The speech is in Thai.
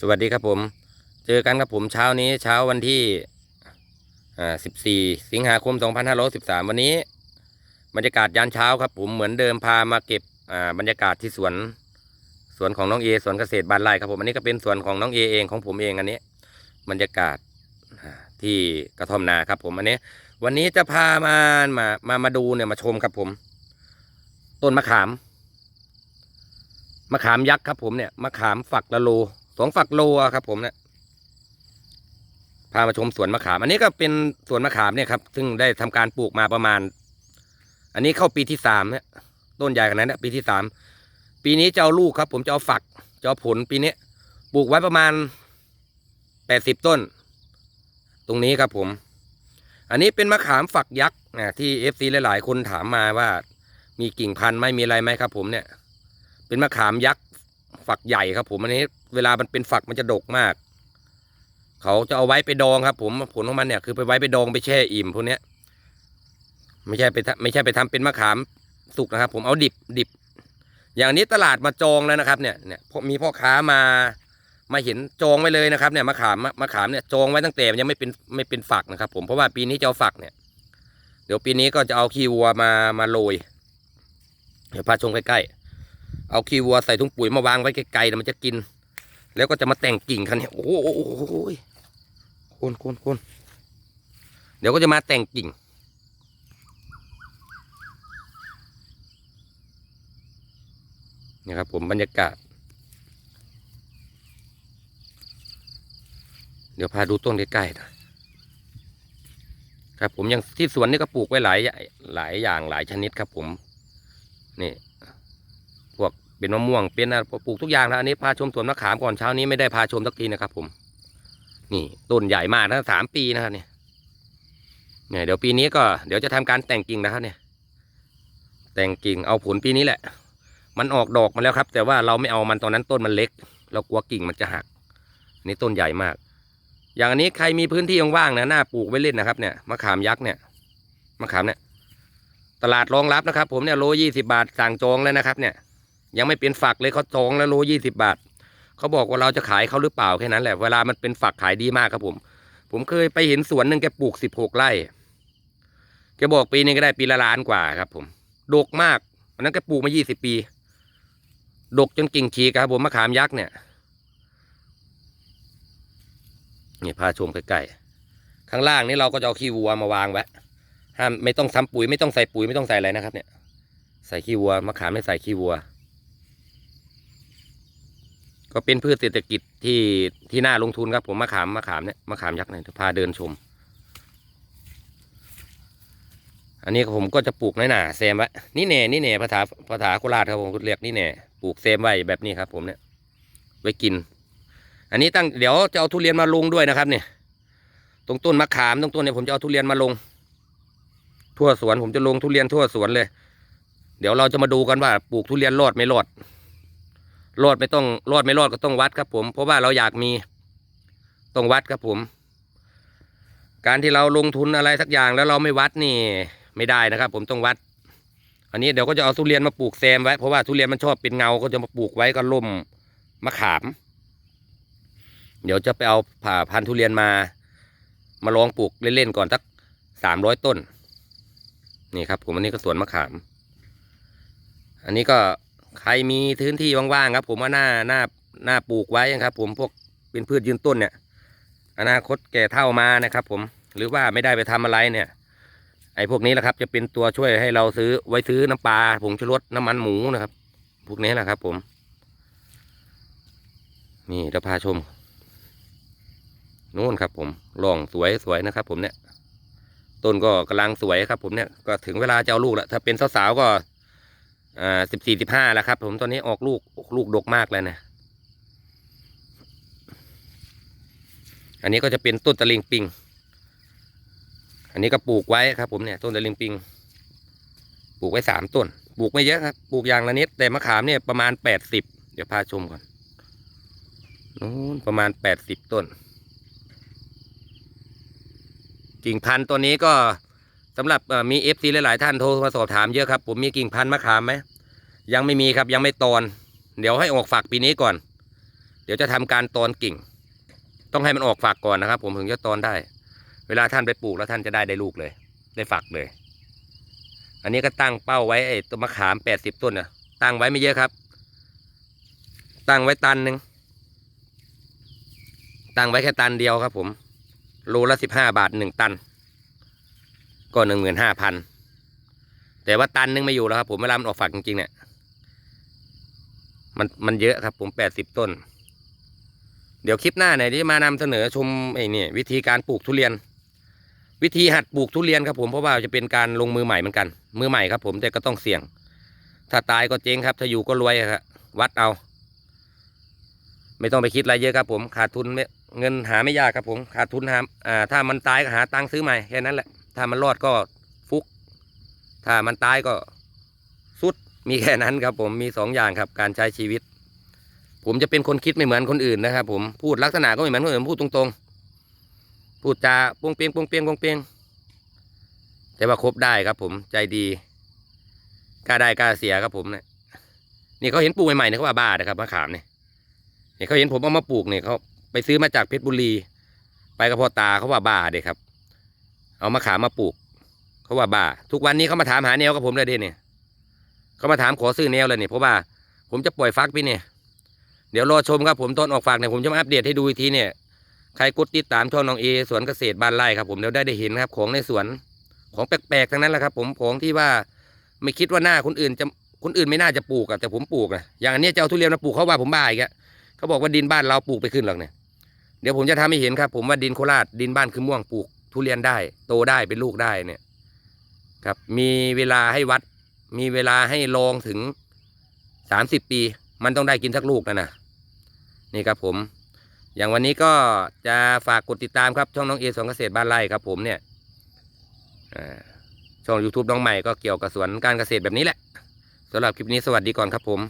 สวัสดีครับผม เจอกันครับผมเช้านี้เช้าวันที่อ่า14สิงหาคม2513วันนี้ บรรยากาศยามเช้าครับผมเหมือนเดิมพามาเก็บอ่าบรรยากาศที่สวนสวนของน้องเอสวนเกษตรบ้านไร่ครับผมอันนี้ก็เป็นสวนของน้องเอเองของผมเองอันนี้ บรรยากาศที่กระท่อมนาครับผมอันนี้ วันนี้จะพามามามามาดูเนี่ยมาชมครับผม ต้นมะขามมะขามยักษ์ครับผมเนี่ยมะขามฝักละโล สองฝักโลครับ ผมเนี่ยพามาชมสวนมะขาม อันนี้ก็เป็นสวนมะขามเนี่ยครับ ซึ่งได้ทำการปลูกมาประมาณ อันนี้เข้าปีที่สามเนี่ยต้นใหญ่ขนาดนี้ปีที่สามปีนี้จะเอาลูกครับ ผมจะเอาฝักจะเอาผลปีนี้ปลูกไว้ประมาณแปดสิบต้น ตรงนี้ครับผม อันนี้เป็นมะขามฝักยักษ์นะที่เอฟซีหลาย ๆ คนถามมาว่า มีกิ่งพันธุ์ไหม่มีอะไรไหมครับ ผมเนี่ย เป็นมะขามยักษ์ ฝักใหญ่ครับผมอันนี้ เวลามันเป็นฝักมันจะดกมาก เขาจะเอาไว้ไปดองครับ ผมผลของมันเนี่ยคือไปไว้ไปดองไปแช่อิ่มพวกเนี้ย ไม่ใช่ไปไม่ใช่ไปทำเป็นมะขามสุกนะครับ ผมเอาดิบดิบ อย่างนี้ตลาดมาจองแล้วนะครับ เนี่ยเนี่ยพอมีพ่อค้ามามาเห็นจองไว้เลยนะครับ เนี่ยมะขามมะขามเนี่ยจองไว้ตั้งแต่ยังไม่เป็นไม่เป็นฝักนะครับ ผมเพราะว่าปีนี้จะเอาฝักเนี่ย เดี๋ยวปีนี้ก็จะเอาขี้วัวมามาโรยเดี๋ยวพาชมใกล้ๆ เอาขี้วัวใส่ถุงปุ๋ยมาวางไว้ไกลๆนะมันจะกิน แล้วก็จะมาแต่งกิ่งคันเนี่ยโอ้โหโคนโคนโคนเดี๋ยวก็จะมาแต่งกิ่งนี่ครับผมบรรยากาศ เดี๋ยวพาดูต้นใกล้ๆหนะครับผมยังที่สวนนี่ก็ปลูกไว้หลายหลายอย่างหลายชนิดครับผม นี่ เป็นมะม่วงเป็นอะปลูกทุกอย่างแล้วอันนี้พาชมสวนมะขามก่อนเช้านี้ไม่ได้พาชมสักทีนะครับ ผม นี่ต้นใหญ่มากนะสามปีนะครับเนี่ยเนี่ยเดี๋ยวปีนี้ก็เดี๋ยวจะทำการแต่งกิ่งนะครับ เนี่ย แต่งกิ่งเอาผลปีนี้แหละ มันออกดอกมาแล้วครับ แต่ว่าเราไม่เอามันตอนนั้นต้นมันเล็ก เรากลัวกิ่งมันจะหักนนี้ต้นใหญ่มาก อย่างอันนี้ใครมีพื้นที่ว่างๆนะหน้าปลูกไว้เล่นนะครับเนี่ยมะขามยักษ์เนี่ยมะขามเนี่ย ตลาดรองรับนะครับ ผมเนี่ยโลยี่สิบาทสั่งจองแล้วนะครับ เนี่ย ยังไม่เป็นฝักเลยเขาจองแล้วโลยี่สิบาทเขาบอกว่าเราจะขายเขาหรือเปล่าแค่นั้นแหละเวลามันเป็นฝักขายดีมากครับผม ผมเคยไปเห็นสวนหนึ่งแกปลูกสิบหกไร่แกบอกปีนึงก็ได้ปีละล้านกว่าครับ ผมดกมากอันนั้นแกปลูกมายี่สิบปี ดกจนกิ่งฉีกครับผมมะขามยักษ์เนี่ยนี่พาชมใกล้ๆข้างล่างนี่เราก็จะเอาขี้วัวมาวางไว้ห้ามไม่ต้องทำปุ๋ยไม่ต้องใส่ปุ๋ยไม่ต้องใส่อะไรนะครับเนี่ย ใส่ขี้วัวมะขามไม่ใส่ขี้วัว ก็เป็นพืชเศรษฐกิจที่ที่น่าลงทุนครับผมมะขามมะขามเนี่ยมะขามยักษ์เนี่ยพาเดินชม อันนี้ผมก็จะปลูกน้อยหนาแซมไว้นี่แหน่นี่แหน่ภาษาภาษาโคราชครับผมเรียกนี่แหน่ปลูกแซมไว้แบบนี้ครับ ผมเนี่ยไว้กิน อันนี้ตั้งเดี๋ยวจะเอาทุเรียนมาลงด้วยนะครับเนี่ยตรงต้นมะขามตรงต้นเนี่ยผมจะเอาทุเรียนมาลง ทั่วสวนผมจะลงทุเรียนทั่วสวนเลย เดี๋ยวเราจะมาดูกันว่าปลูกทุเรียนรอดไม่รอด รอดไม่ต้องรอดไม่รอดก็ต้องวัดครับผม เพราะว่าเราอยากมีต้องวัดครับผม การที่เราลงทุนอะไรสักอย่างแล้วเราไม่วัดนี่ไม่ได้นะครับ ผมต้องวัด อันนี้เดี๋ยวก็จะเอาทุเรียนมาปลูกแซมไว้เพราะว่าทุเรียนมันชอบเป็นเงาก็จะมาปลูกไว้ก็ล่มมะขาม เดี๋ยวจะไปเอาผ่าพันธุ์ทุเรียนมา มาลองปลูกเล่นๆก่อนสักสามร้อยต้น นี่ครับ ผมอันนี้ก็สวนมะขาม อันนี้ก็ ใครมีพื้นที่ว่างๆครับ ผมว่าหน้าหน้าหน้าปลูกไว้ครับ ผมพวกเป็นพืชยืนต้นเนี่ย อนาคตแก่เท่ามานะครับ ผมหรือว่าไม่ได้ไปทำอะไรเนี่ย ไอ้พวกนี้แหละครับ จะเป็นตัวช่วยให้เราซื้อไว้ซื้อน้ำปลาผงชูรสน้ำมันหมูนะครับ พวกนี้แหละครับ ผม นี่เดี๋ยวพาชมนู่นครับ ผมร่องสวยสวยนะครับ ผมเนี่ย ต้นก็กำลังสวยครับ ผมเนี่ยก็ถึงเวลาจะเอาลูกแล้วถ้าเป็นสาวๆก็ อ่าสิบสี่สิบห้าแล้วครับ ผมตอนนี้ออกลูกออกลูกดกมากเลยนะอันนี้ก็จะเป็นต้นตะลิงปิง อันนี้ก็ปลูกไว้ครับ ผมเนี่ยต้นตะลิงปิง ปลูกไว้สามต้น ปลูกไม่เยอะครับ ปลูกอย่างละนิด แต่มะขามเนี่ยประมาณแปดสิบเดี๋ยวพาชมก่อนนู้นประมาณแปดสิบต้นกิ่งพันธุ์ตัวนี้ก็ สำหรับมีเอฟซีหลาย ๆ ท่านโทรมาสอบถามเยอะครับ ผมมีกิ่งพันธุ์มะขามไหมยังไม่มีครับยังไม่ตอน เดี๋ยวให้ออกฝักปีนี้ก่อน เดี๋ยวจะทำการตอนกิ่ง ต้องให้มันออกฝักก่อนนะครับ ผมถึงจะตอนได้ เวลาท่านไปปลูกแล้วท่านจะได้ได้ลูกเลย ได้ฝักเลย อันนี้ก็ตั้งเป้าไว้ไอ้ต้นมะขามแปดสิบต้นนะตั้งไว้ไม่เยอะครับ ตั้งไว้ตันหนึ่งตั้งไว้แค่ตันเดียวครับ ผมโลละสิบห้าบาทหนึ่งตัน ก็หนึ่งหมื่นห้าพันแต่ว่าตันหนึงไม่อยู่แล้วครับ ผมเวลามันออกฝักจริงๆเนี่ย มันมันเยอะครับ ผมแปดสิบต้น เดี๋ยวคลิปหน้าไหนที่มานำเสนอชมไอ้นี่วิธีการปลูกทุเรียน วิธีหัดปลูกทุเรียนครับผมเพราะว่าจะเป็นการลงมือใหม่เหมือนกัน มือใหม่ครับ ผมแต่ก็ต้องเสี่ยง ถ้าตายก็เจ๊งครับ ถ้าอยู่ก็รวยครับวัดเอา ไม่ต้องไปคิดอะไรเยอะครับ ผมขาดทุนเงินหาไม่ยากครับผมขาดทุนหาอ่าถ้ามันตายก็หาตังค์ซื้อใหม่แค่นั้นแหละ ถ้ามันรอดก็ฟุก ถ้ามันตายก็สุดมีแค่นั้นครับผมมีสองอย่างครับการใช้ชีวิต ผมจะเป็นคนคิดไม่เหมือนคนอื่นนะครับ ผมพูดลักษณะก็ไม่เหมือนคนอื่นพูดตรงๆ พูดจาปงเปียงปงเปียงปงเปียงแต่ว่าครบได้ครับ ผมใจดีกล้าได้กล้าเสียครับผมเนี่ยนี่เขาเห็นปลูกใหม่ๆเนี่ยเขาว่าบ้านะครับมะขามเนี่ยเนี่ยเขาเห็นผมเอามาปลูกเนี่ยเขาไปซื้อมาจากเพชรบุรี ไปกับพ่อตาเขาว่าบ้าเด็ครับ เอามะขามมาปลูก เขาว่าบ้า ทุกวันนี้เขามาถามหาแนวกับผมเลยเด้เนี่ยเขามาถามขอซื้อแนวเลยเนี่ยเพราะว่าผมจะปล่อยฟักไปเนี่ย เดี๋ยวรอชมครับผมตอนออกฝากเนี่ยผมจะมาอัปเดตให้ดูอีกทีเนี่ยใครกดติดตามช่องน้องเอสวนเกษตรบ้านไร่ครับผมเดี๋ยวได้ได้เห็นครับ ของในสวนของแปลกๆทั้งนั้นแหละครับ ผมของที่ว่าไม่คิดว่าหน้าคนอื่นจะคนอื่นไม่น่าจะปลูกอะแต่ผมปลูกอะอย่างอันนี้จะเอาทุเรียนมาปลูกเขาว่าผมบ้าอีกอะเขาบอกว่าดินบ้านเราปลูกไปขึ้นหรอกเนี่ยเดี๋ยวผมจะทำให้เห็นครับ ผมว่าดินโคราชดินบ้านคือม่วงปลูก ทุเรียนได้ โตได้เป็นลูกได้เนี่ยครับมีเวลาให้วัด มีเวลาให้ลองถึงสามสิบปี มันต้องได้กินสักลูกนะนะนี่ครับผม อย่างวันนี้ก็จะฝากกดติดตามครับช่องน้องเอสวนเกษตรบ้านไร่ครับ ผมเนี่ยช่อง YouTube น้องใหม่ก็เกี่ยวกับสวนการเกษตรแบบนี้แหละสำหรับคลิปนี้สวัสดีก่อนครับผม